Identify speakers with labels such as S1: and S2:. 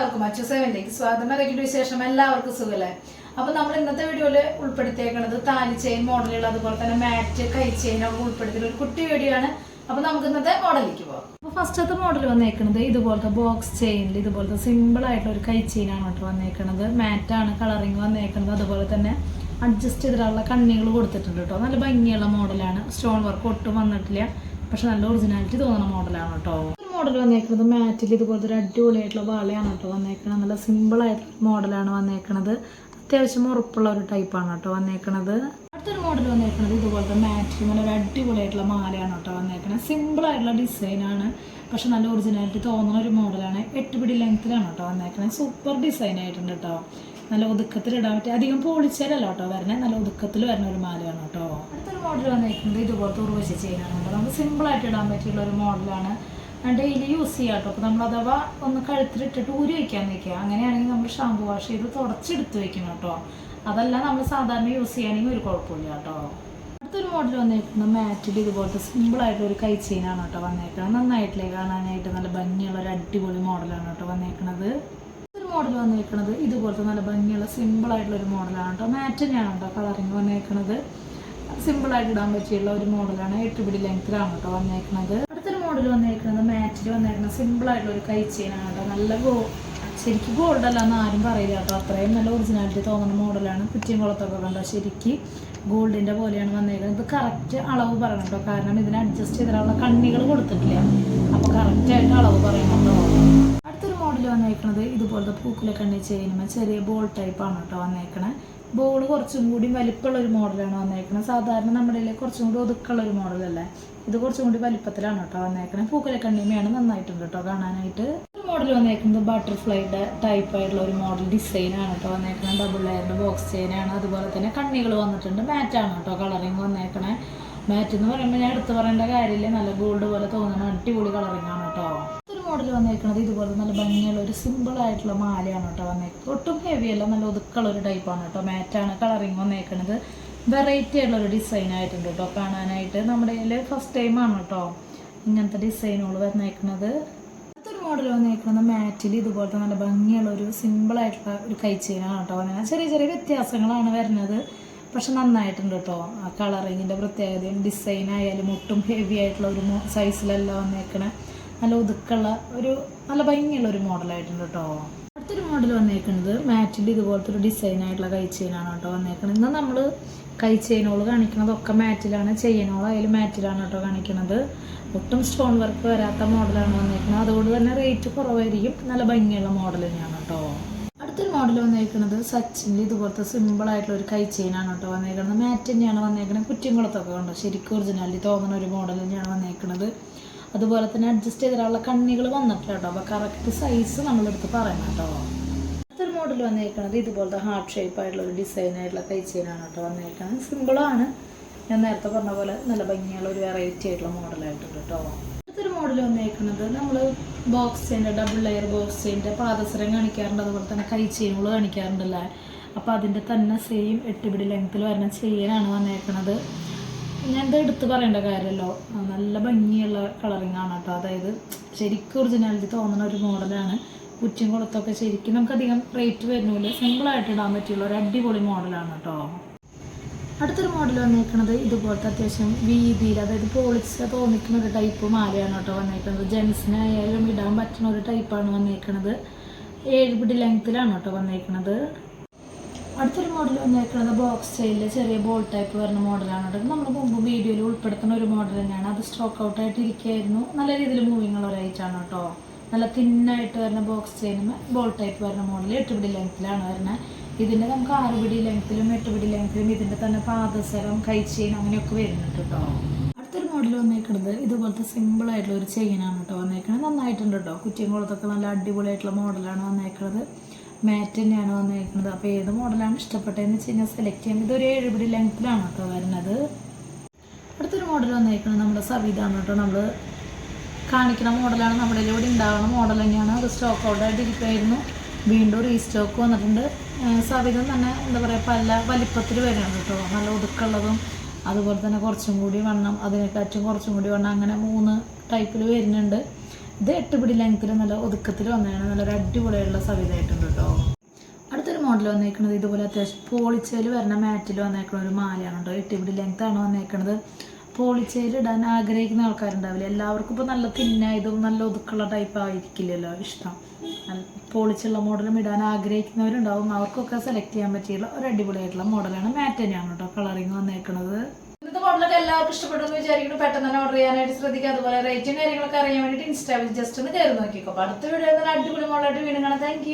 S1: എല്ലാവർക്കും അച്ചു സെവനിലേക്ക് സ്വാഗതം. ഇറക്കിയ വിശേഷം എല്ലാവർക്കും സുഖല്ലേ? അപ്പൊ നമ്മൾ ഇന്നത്തെ വീഡിയോയിൽ ഉൾപ്പെടുത്തിയേക്കുന്നത് താലി ചെയിൻ മോഡലുകൾ അതുപോലെ തന്നെ മാറ്റ് കൈ ചെയിൻ ഒക്കെ ഉൾപ്പെടുത്തിയ ഒരു കുട്ടി വീഡിയോ ആണ്. അപ്പൊ നമുക്ക് ഇന്നത്തെ മോഡലിലേക്ക് പോകാം അപ്പൊ ഫസ്റ്റത്തെ മോഡൽ വന്നേക്കുന്നത് ഇതുപോലത്തെ ബോക്സ് ചെയിനിൽ ഇതുപോലത്തെ സിമ്പിൾ ആയിട്ടുള്ള ഒരു കൈ ചെയിൻ ആണ് കേട്ടോ വന്നേക്കുന്നത് മാറ്റാണ് കളറിങ് വന്നേക്കുന്നത് അതുപോലെ തന്നെ അഡ്ജസ്റ്റ് ചെയ്തിട്ടുള്ള കണ്ണികൾ കൊടുത്തിട്ടുണ്ട് കേട്ടോ. നല്ല ഭംഗിയുള്ള മോഡലാണ് സ്റ്റോൺ വർക്ക് ഒട്ടും വന്നിട്ടില്ല. പക്ഷെ നല്ല ഒറിജിനാലിറ്റി തോന്നുന്ന മോഡലാണ് കേട്ടോ. മോഡൽ വന്നേക്കുന്നത് മാറ്റിൽ ഇതുപോലത്തെ ഒരു അടിപൊളിയായിട്ടുള്ള വളയാണ് കേട്ടോ വന്നേക്കുന്നത് നല്ല സിമ്പിളായിട്ടുള്ള മോഡലാണ് വന്നേക്കുന്നത് അത്യാവശ്യം ഉറപ്പുള്ള ഒരു ടൈപ്പാണ് കേട്ടോ വന്നേക്കുന്നത് അടുത്തൊരു മോഡൽ വന്നേക്കുന്നത് ഇതുപോലത്തെ മാറ്റിൽ നല്ല ഒരു അടിപൊളിയായിട്ടുള്ള മാലയാണ് കേട്ടോ വന്നേക്കുന്നത് സിമ്പിളായിട്ടുള്ള ഡിസൈനാണ് പക്ഷെ നല്ല ഒറിജിനാലിറ്റി തോന്നുന്ന ഒരു മോഡലാണ് എട്ട് പിടി ലെങ്ത്തിലാണ് കേട്ടോ വന്നേക്കുന്നത് സൂപ്പർ ഡിസൈൻ ആയിട്ടുണ്ട് കേട്ടോ. നല്ല ഒതുക്കത്തിൽ ഇടാൻ പറ്റിയ അധികം പോളിച്ചേരല്ല കേട്ടോ വരണേ. നല്ല ഒതുക്കത്തിൽ വരുന്ന ഒരു മാലയാണ് കേട്ടോ. അടുത്തൊരു മോഡൽ വന്നേക്കുന്നത് ഇതുപോലത്തെ ഉറവശി ചെയിനാണ് കേട്ടോ. നമുക്ക് സിമ്പിളായിട്ട് ഇടാൻ പറ്റിയുള്ള ഒരു മോഡലാണ് ഡെയിലി യൂസ് ചെയ്യാം കേട്ടോ അപ്പോൾ നമ്മൾ അഥവാ ഒന്ന് കഴുത്തിലിട്ടിട്ട് ഊരി വയ്ക്കാൻ നിൽക്കുക അങ്ങനെയാണെങ്കിൽ നമ്മൾ ഷാമ്പു വാഷ് ചെയ്ത് തുടച്ചെടുത്ത് വെക്കണം കേട്ടോ അതല്ല നമ്മൾ സാധാരണ യൂസ് ചെയ്യുകയാണെങ്കിൽ ഒരു കുഴപ്പമില്ല കേട്ടോ അടുത്തൊരു മോഡൽ വന്നേക്കുന്നത് മാറ്റിൽ ഇതുപോലത്തെ സിമ്പിൾ ആയിട്ടുള്ള ഒരു കൈ ചെയിനാണ് കേട്ടോ വന്നേക്കുന്നത്. നന്നായിട്ടില്ലേ കാണാനായിട്ട്? നല്ല ഭംഗിയുള്ള ഒരു അടിപൊളി മോഡലാണ് കേട്ടോ വന്നേക്കുന്നത്. ഒരു മോഡൽ വന്നേക്കുന്നത് ഇതുപോലത്തെ നല്ല ഭംഗിയുള്ള സിമ്പിൾ ആയിട്ടുള്ള ഒരു മോഡലാണ് കേട്ടോ മാറ്റ് തന്നെയാണ് കേട്ടോ കളറിങ് വന്നേക്കുന്നത്. സിമ്പിൾ ആയിട്ട് ഇടാൻ പറ്റിയുള്ള ഒരു മോഡലാണ് എട്ടുപിടി ലെങ്ത്തിലാണ് കേട്ടോ വന്നേക്കുന്നത്. മോഡൽ വന്നേക്കുന്നത് വന്നേക്കുന്നത് സിമ്പിൾ ആയിട്ടുള്ള ഒരു കൈ ചെയിനാണ് കേട്ടോ. നല്ല ഗോ ശരിക്കും ഗോൾഡ് അല്ല എന്ന് ആരും പറയില്ല കേട്ടോ. അത്രയും നല്ല ഒറിജിനാലിറ്റി തോന്നുന്ന മോഡലാണ് കുറ്റിയും കുളത്തൊക്കെ കണ്ടോ? ശരിക്ക് ഗോൾഡിന്റെ പോലെയാണ് വന്നേക്കുന്നത്. ഇത് കറക്റ്റ് അളവ് പറയണം കേട്ടോ. കാരണം ഇതിന് അഡ്ജസ്റ്റ് ചെയ്തിട്ടുള്ള കണ്ണികൾ കൊടുത്തിട്ടില്ല? അപ്പോൾ കറക്റ്റായിട്ട് അളവ് പറയണം കേട്ടോ. അടുത്തൊരു മോഡൽ വന്നേക്കുന്നത് ഇതുപോലത്തെ പൂക്കുല കണ്ണി ചെയ്യുമ്പോൾ ചെറിയ ബോൾ ടൈപ്പാണ് കേട്ടോ വന്നേക്കണേ. ബോൾ കുറച്ചും കൂടി വലിപ്പമുള്ള ഒരു മോഡലാണ് വന്നേക്കുന്നത് സാധാരണ നമ്മുടെ കുറച്ചും കൂടി ഒതുക്കുള്ള ഒരു മോഡലല്ലേ? ഇത് കുറച്ചും കൂടി വലിപ്പത്തിലാണ് കേട്ടോ വന്നേക്കണേ പൂക്കലക്കണ്ണിമയാണ് നന്നായിട്ടുണ്ട് കേട്ടോ കാണാനായിട്ട്. ഒരു മോഡൽ വന്നേക്കുന്നത് ബട്ടർഫ്ലൈയുടെ ടൈപ്പ് ആയിട്ടുള്ള ഒരു മോഡൽ ഡിസൈനാണ് കേട്ടോ വന്നേക്കുന്നത് ഡബിൾ ലെയറിന്റെ ബോക്സ് ചെയിനാണ് അതുപോലെ തന്നെ കണ്ണികൾ വന്നിട്ടുണ്ട്. മാറ്റാണ് കേട്ടോ കളറിങ് വന്നേക്കണേ മാറ്റ് എന്ന് പറയുമ്പോൾ ഞാൻ എടുത്ത് പറയേണ്ട കാര്യമില്ല. നല്ല ഗോൾഡ് പോലെ തോന്നുന്ന അടിപൊളി കളറിങ് ആണ് കേട്ടോ. മോഡൽ വന്നേക്കുന്നത് ഇതുപോലെ നല്ല ഭംഗിയുള്ള ഒരു സിമ്പിൾ ആയിട്ടുള്ള മാലയാണ് കേട്ടോ വന്നേക്കുന്നത്. ഒട്ടും ഹെവി അല്ല നല്ല ഒതുക്കുള്ള ഒരു ടൈപ്പാണ് കേട്ടോ. മാറ്റാണ് കളറിങ് വന്നേക്കുന്നത് വെറൈറ്റി ആയിട്ടുള്ള ഒരു ഡിസൈൻ ആയിട്ടുണ്ട് കേട്ടോ കാണാനായിട്ട്. നമ്മുടെ കയ്യിൽ ഫസ്റ്റ് ടൈമാണ് കേട്ടോ ഇങ്ങനത്തെ ഡിസൈനുകൾ വന്നേക്കുന്നത് അടുത്തൊരു മോഡൽ വന്നേക്കുന്നത് മാറ്റിൽ ഇതുപോലത്തെ നല്ല ഭംഗിയുള്ള ഒരു സിമ്പിൾ ആയിട്ടുള്ള ഒരു കൈ ചെയിനാണ് കേട്ടോ വന്നത് ചെറിയ ചെറിയ വ്യത്യാസങ്ങളാണ് വരുന്നത്. പക്ഷെ നന്നായിട്ടുണ്ട് കേട്ടോ. ആ കളറിങ്ങിന്റെ പ്രത്യേകതയും ഡിസൈൻ ആയാലും ഒട്ടും ഹെവി ആയിട്ടുള്ള ഒരു സൈസിലല്ല വന്നേക്കണേ നല്ല ഒതുക്കുള്ള ഒരു നല്ല ഭംഗിയുള്ള ഒരു മോഡലായിട്ടുണ്ട് കേട്ടോ അടുത്തൊരു മോഡൽ വന്നേക്കുന്നത് മാറ്റിൽ ഇതുപോലത്തെ ഒരു ഡിസൈൻ ആയിട്ടുള്ള കൈ ചെയിനാണ് കേട്ടോ വന്നേക്കുന്നത് ഇന്ന് നമ്മൾ കൈ ചെയിനുകൾ കാണിക്കുന്നതൊക്കെ മാറ്റിലാണ് ചെയ്യനോളായാലും മാറ്റിലാണ് കേട്ടോ കാണിക്കുന്നത് ഒട്ടും സ്റ്റോൺ വർക്ക് വരാത്ത മോഡലാണ് വന്നേക്കുന്നത് അതുകൊണ്ട് തന്നെ റേറ്റ് കുറവായിരിക്കും. നല്ല ഭംഗിയുള്ള മോഡൽ തന്നെയാണ് കേട്ടോ അടുത്തൊരു മോഡൽ വന്നേക്കുന്നത് സച്ചിന്റെ ഇതുപോലത്തെ സിമ്പിൾ ആയിട്ടുള്ള ഒരു കൈ ചെയിനാണ് കേട്ടോ വന്നേക്കുന്നത് മാറ്റ് തന്നെയാണ് വന്നേക്കുന്നത് കുറ്റിൻകുളത്തൊക്കെ ഉണ്ടോ? ശരിക്കും ഒറിജിനാലിറ്റി തോന്നുന്ന ഒരു മോഡൽ തന്നെയാണ് വന്നേക്കുന്നത് അതുപോലെ തന്നെ അഡ്ജസ്റ്റ് ചെയ്തിട്ടുള്ള കണ്ണികൾ വന്നിട്ടില്ല കേട്ടോ. അപ്പോൾ കറക്റ്റ് സൈസ് നമ്മളെടുത്ത് പറയണം കേട്ടോ. അടുത്തൊരു മോഡൽ വന്നേക്കുന്നത് ഇതുപോലത്തെ ഹാർട്ട് ഷേപ്പ് ആയിട്ടുള്ള ഒരു ഡിസൈൻ ആയിട്ടുള്ള കൈ കേട്ടോ വന്നേക്കുന്നത് സിമ്പിളാണ് ഞാൻ നേരത്തെ പറഞ്ഞ പോലെ നല്ല ഭംഗിയുള്ള ഒരു വെറൈറ്റി ആയിട്ടുള്ള മോഡലായിട്ടുണ്ട് കേട്ടോ. അടുത്തൊരു മോഡൽ വന്നേക്കുന്നത് നമ്മൾ ബോക്സ് ചെയിന്റെ ഡബിൾ ലെയർ ബോക്സ് ചെയിന്റെ പാദസരം കാണിക്കാറുണ്ട്. അതുപോലെ തന്നെ കൈ ചെയിനുകൾ കാണിക്കാറുണ്ടല്ലേ. അപ്പോൾ അതിന്റെ തന്നെ സെയിം എട്ട് പിടി ലെങ്ത്തിൽ വരുന്ന ചെയിനാണ് വന്നേക്കുന്നത് ഇത് എടുത്ത് പറയേണ്ട കാര്യമല്ലോ. നല്ല ഭംഗിയുള്ള കളറിങ് ആണ് കേട്ടോ. അതായത് ശരിക്കും ഒറിജിനാലിറ്റി തോന്നുന്ന ഒരു മോഡലാണ് കുറ്റിയും കുളത്തൊക്കെ ശരിക്കും നമുക്കധികം റേറ്റ് വരുന്നില്ല സിമ്പിളായിട്ട് ഇടാൻ പറ്റിയുള്ള ഒരു അടിപൊളി മോഡലാണ് കേട്ടോ. അടുത്തൊരു മോഡൽ വന്നിരിക്കുന്നത് ഇതുപോലത്തെ അത്യാവശ്യം വീതിയിൽ അതായത് പോളിച്ച തോന്നിക്കുന്ന ഒരു ടൈപ്പ് മാലയാണ് കേട്ടോ വന്നേക്കുന്നത് ജെൻസിനായാലും ഇടാൻ പറ്റുന്ന ഒരു ടൈപ്പാണ് വന്നിരിക്കുന്നത് ഏഴ് പിടി ലെങ്ത്തിലാണ് കേട്ടോ വന്നേക്കുന്നത് അടുത്തൊരു മോഡൽ വന്നേക്കുന്നത് ബോക്സ് സ്റ്റൈലിൽ ചെറിയ ബോൾ ടൈപ്പ് വരുന്ന മോഡലാണ് കേട്ടോ നമ്മൾ മുമ്പ് വീഡിയോയിൽ ഉൾപ്പെടുത്തുന്ന ഒരു മോഡൽ തന്നെയാണ്. അത് സ്ട്രോക്ക് ഔട്ട് ആയിട്ട് ഇരിക്കുകയായിരുന്നു. നല്ല രീതിയിൽ മൂവിങ് ഉള്ള ഒരൈറ്റാണ് കേട്ടോ നല്ല തിന്നായിട്ട് വരുന്ന ബോക്സ് ചെയിനും ബോൾ ടൈപ്പ് വരുന്ന മോഡൽ എട്ട് പിടി ലെങ്ത്തിലാണ് വരുന്നത് ഇതിന്റെ നമുക്ക് ആറ് പിടി ലെങ്ത്തിലും എട്ട് പിടി ലെങ്ത്തിലും ഇതിന്റെ തന്നെ പാദസരം കൈ ചെയിൻ അങ്ങനെയൊക്കെ വരുന്നുണ്ട് കേട്ടോ അടുത്തൊരു മോഡൽ വന്നേക്കുന്നത് ഇതുപോലത്തെ സിമ്പിൾ ആയിട്ടുള്ള ഒരു ചെയിനാണ് കേട്ടോ വന്നേക്കുന്നത് നന്നായിട്ടുണ്ട് കേട്ടോ കുറ്റിയും കുളത്തൊക്കെ നല്ല അടിപൊളിയായിട്ടുള്ള മോഡലാണ് വന്നേക്കുന്നത് മാറ്റ് തന്നെയാണ് വന്നിരിക്കുന്നത്. അപ്പോൾ ഏത് മോഡലാണ് ഇഷ്ടപ്പെട്ടതെന്ന് വെച്ച് കഴിഞ്ഞാൽ സെലക്ട് ചെയ്യാൻ ഇതൊരു എഴുപടി ലെങ്ത്തിലാണ് കേട്ടോ വരുന്നത്. അടുത്തൊരു മോഡൽ വന്നിരിക്കുന്നത് നമ്മുടെ സവിതാണ് കേട്ടോ നമ്മൾ കാണിക്കുന്ന മോഡലാണ് നമ്മുടെ ഇവിടെ ഉണ്ടാവുന്ന മോഡൽ തന്നെയാണ്. അത് സ്റ്റോക്ക് ഔട്ടായിട്ട് ഇരിക്കുമായിരുന്നു വീണ്ടും റീസ്റ്റോക്ക് വന്നിട്ടുണ്ട്. സവിത തന്നെ എന്താ പറയുക പല വലിപ്പത്തിൽ വരുന്നുണ്ട് കേട്ടോ നല്ല ഒതുക്കുള്ളതും അതുപോലെ തന്നെ കുറച്ചും കൂടി വണ്ണം അതിനെക്കാറ്റും കുറച്ചും കൂടി വണ്ണം അങ്ങനെ മൂന്ന് ടൈപ്പിൽ വരുന്നുണ്ട്. ഇത് എട്ട് പിടി നല്ല ഒതുക്കത്തിൽ വന്നതാണ്. നല്ലൊരു അടിപൊളിയായിട്ടുള്ള സവിതായിട്ടുണ്ട് കേട്ടോ അടുത്തൊരു മോഡൽ വന്നേക്കുന്നത് ഇതുപോലെ അത്യാവശ്യം പോളിച്ചയിൽ വരുന്ന മാറ്റിൽ വന്നേക്കുന്ന ഒരു മാലയാണ് കേട്ടോ എട്ട് പിടി ലെങ്ത് ആണ് വന്നേക്കുന്നത് പോളിച്ചയിൽ ഇടാൻ ആഗ്രഹിക്കുന്ന ആൾക്കാരുണ്ടാവില്ല. എല്ലാവർക്കും ഇപ്പോൾ നല്ല തിന്നായതും നല്ല ഒതുക്കുള്ള ടൈപ്പ് ആയിരിക്കില്ലല്ലോ. ഇഷ്ടം. പോളിച്ചുള്ള മോഡലും ഇടാൻ ആഗ്രഹിക്കുന്നവരുണ്ടാവും. അവർക്കൊക്കെ സെലക്ട് ചെയ്യാൻ പറ്റിയുള്ള ഒരു അടിപൊളിയായിട്ടുള്ള മോഡലാണ് മാറ്റ് തന്നെയാണ് കേട്ടോ കളറിങ് വന്നേക്കുന്നത് ഇന്നത്തെ മോഡലൊക്കെ എല്ലാവർക്കും ഇഷ്ടപ്പെട്ടു എന്ന് വിചാരിക്കുന്നു പെട്ടെന്ന് തന്നെ ഓർഡർ ചെയ്യാനായിട്ട് ശ്രദ്ധിക്കുക. അതുപോലെ റേറ്റിംഗ് കാര്യങ്ങളൊക്കെ അറിയാൻ വേണ്ടിയിട്ട് ഇൻസ്റ്റാവിൽ ജസ്റ്റ് ഒന്ന് കയറി നോക്കിക്കോ. അടുത്ത വീഡിയോ അടിപൊളി മോളായിട്ട് വീണ്ടും കാണാം. താങ്ക്